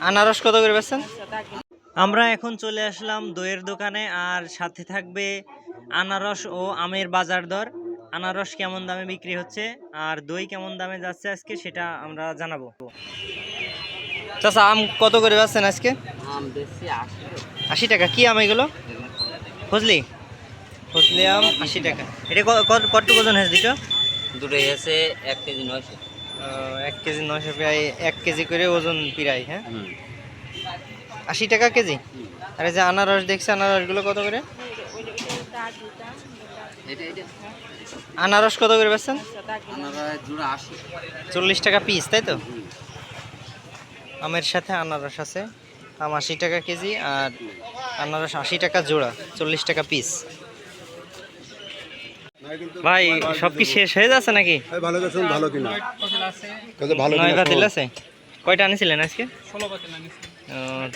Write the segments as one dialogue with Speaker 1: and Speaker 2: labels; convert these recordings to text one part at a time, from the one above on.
Speaker 1: আনারস কত করে বেচছেন? আমরা এখন চলে আসলাম দইয়ের দোকানে আর সাথে থাকবে আনারস ও আমের বাজার দর। আনারস কেমন দামে বিক্রি হচ্ছে আর দই কেমন দামে যাচ্ছে আজকে সেটা আমরা জানাব। চাচা আম কত করে বেচছেন আজকে? আশি। টাকা। কি আম এগুলো? ফজলি। ফজলি আম আশি টাকা। এটা কত- কতটুকু ওজন হয়েছে দুটো?
Speaker 2: দুটো এসে এক কেজি নয়শো।
Speaker 1: এক কেজি নশো প্রায় এক কেজি করে ওজন প্রায় হ্যাঁ? আশি টাকা কেজি? আর যে আনারস দেখছি আনারসগুলো কত করে? আনারস কত করে বেচছেন? চল্লিশ টাকা পিস তাই তো? আমের সাথে আনারস আছে। আম আশি টাকা কেজি আর আনারস আশি টাকা জোড়া চল্লিশ টাকা পিস ভাই সব কি শেষ হয়ে যাচ্ছে নাকি?
Speaker 3: ভালো গেছেন ভালো কিনা? ভালো
Speaker 1: নয়
Speaker 3: কিনা
Speaker 1: বাতিল। আছে? কয়টা আনিছিলেন আজকে?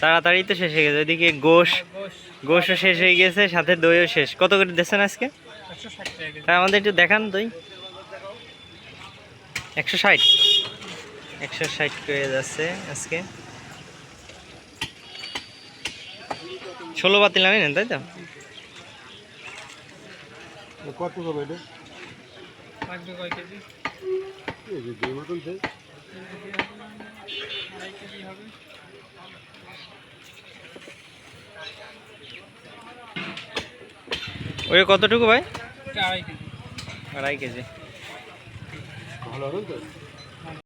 Speaker 1: তাড়াতাড়ি তো শেষ হয়ে গেছে ওইদিকে গোশ। গোশও শেষ হয়ে গেছে সাথে দইও শেষ। কত করে দিচ্ছেন আজকে? তা আমাদের একটু দেখান দই। একশো ষাট। একশো ষাট করে যাচ্ছে আজকে। ষোলো বাতিল আনেন তাই তো?
Speaker 3: কত হবে এটা? এই যে দুই মতন সেই।
Speaker 1: ওই কতটুকু ভাই? আড়াই কেজি।
Speaker 3: ভালো হবে তো?